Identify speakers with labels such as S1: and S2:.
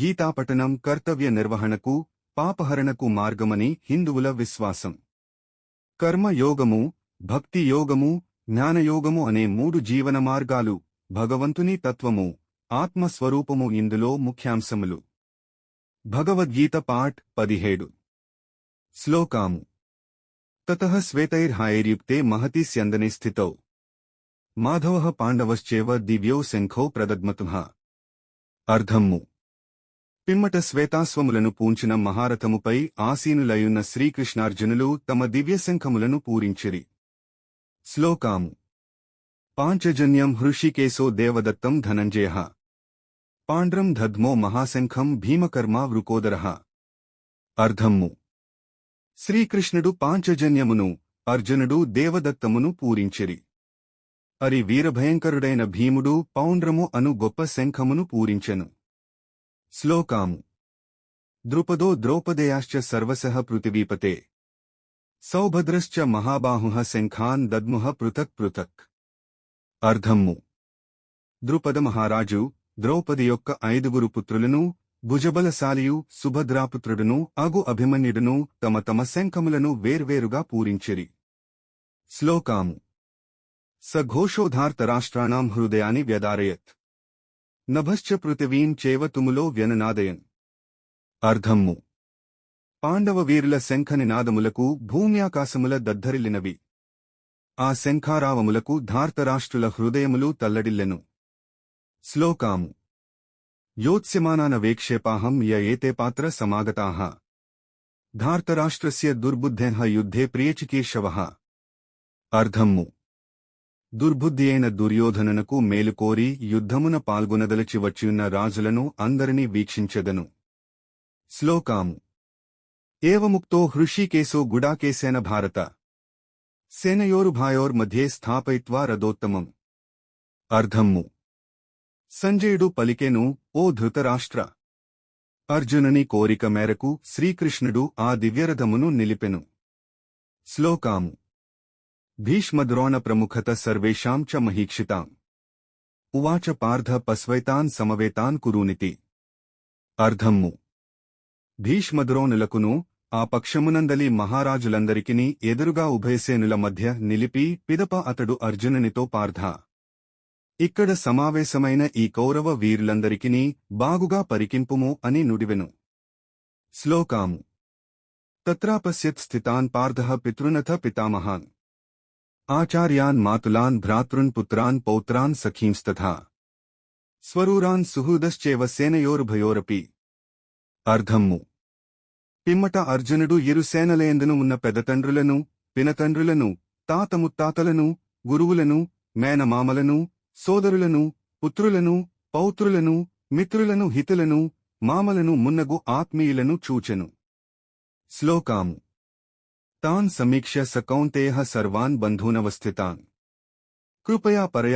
S1: గీతాపఠనం కర్తవ్య నిర్వహణకు పాపహరణకు మార్గమని హిందువుల విశ్వాసం. కర్మయోగము భక్తి యోగము జ్ఞానయోగము అనే మూడు జీవన మార్గాలు భగవంతుని తత్వము ఆత్మస్వరూపము ఇందులో ముఖ్యాంశములు. భగవద్గీత పాఠ్ పదిహేడు. శ్లోకాము. తత శ్వేతైర్హాయైర్యుక్తే మహతి స్యందనే స్థితౌ. మాధవః పాండవశ్చేవ దివ్యౌ శంఖౌ ప్రదద్మతుః అర్ధమ్ము పిమ్మట శ్వేతాస్వములను పూంచిన మహారథముపై ఆసీనులయున్న శ్రీకృష్ణార్జునులు తమ దివ్యశంఖములను పూరించిరి. శ్లోకాము. పాంచజన్యం హృషికేశో దేవదత్తం ధనంజయ. పాండ్రం ధద్మో మహాశంఖం భీమకర్మ వృకోదర. అర్ధమ్ము శ్రీకృష్ణుడు పాంచజన్యమును అర్జునుడు దేవదత్తమును పూరించిరి. అరి వీరభయంకరుడైన భీముడు పౌండ్రము అను గొప్ప శంఖమును పూరించెను. శ్లోకాము. ద్రుపదో ద్రౌపదేయాశ్చ సర్వసః పృథివీపతే. సౌభద్రశ్చ మహాబాహుః శంఖాన్ దద్ముః పృథక్ పృథక్. అర్ధమ్ము ద్రుపద మహారాజు ద్రౌపది యొక్క ఐదుగురు పుత్రులను భుజబలశాలియు సుభద్రాపుత్రుడును అగు అభిమన్యుడును తమ తమ శంఖములను వేర్వేరుగా పూరించిరి. శ్లోకాము. సఘోషోధార్తరాష్ట్రాణాం హృదయాన్ని వ్యదారయత్. నభశ్చ పృథివీం చేవ తుములో వ్యననాదయన్. అర్ధమ్ము పాండవ వీరుల శంఖనినాదములకు భూమ్యాకాశముల దద్దరిల్లినవి ఆ శంఖారావములకు ధార్తరాష్ట్రుల హృదయములు తల్లడిల్లెను. శ్లోకాము. యోత్స్యమానాన వేక్షేపాహం య ఏతే పాత్ర సమాగతాః. ధార్తరాష్ట్రస్య దుర్బుద్ధేః యుద్ధే ప్రియచికేశవ. అర్ధమ్ము దుర్బుద్ధి అయిన దుర్యోధననకు మేలుకోరి యుద్ధమున పాల్గొనదలచి వచ్చియున్న రాజులను అందరినీ వీక్షించెదను. శ్లోకాము. ఏవముక్తో హృషికేశో గుడాకేశేన భారత. సేనయోరుభాయోర్మధ్యే స్థాపయిత్వా రథోత్తమం. అర్ధమ్ము సంజయుడు పలికెను ఓ ధృతరాష్ట్ర! అర్జునుని కోరిక మేరకు శ్రీకృష్ణుడు ఆ దివ్యరథమును నిలిపెను. శ్లోకాము. భీష్మద్రోణ ప్రముఖత సర్వేషాం చ మహీక్షితాం. ఉవాచ పార్థ పస్వైతాన్ సమవేతాన్ కురూనితి. అర్ధమ్ము భీష్మద్రోణులకును ఆ పక్షమునందలి మహారాజులందరికిని ఎదురుగా ఉభయసేనుల మధ్య నిలిపి పిదప అతడు అర్జునునితో పార్థ. ఇక్కడ సమావేశమైన ఈ కౌరవ వీరులందరికినీ బాగుగా పరికింపుము అని నుడివెను. శ్లోకాము. తత్రాపశ్యత్ స్థితాన్ పార్థ పితృనథ పితామహాన్. ఆచార్యాన్ మాతులాన్ భ్రాతృన్ పుత్రాన్ పౌత్రాన్ సఖీంస్తథా స్వరూరాన్ సుహృదశ్చేవ సేనయోరుభయోరపి అర్ధమ్ము పిమ్మట అర్జునుడు ఇరు సేనలయందును ఉన్న పెదతండ్రులను పినతండ్రులను తాతముత్తాతలను గురువులను మేనమామలను సోదరులను పుత్రులను పౌత్రులను మిత్రులను హితులను మామలను మున్నగు ఆత్మీయులను చూచెను శ్లోకాము तान समीक्ष सकौंते सर्वान् बंधुनवस्थिता कृपया पर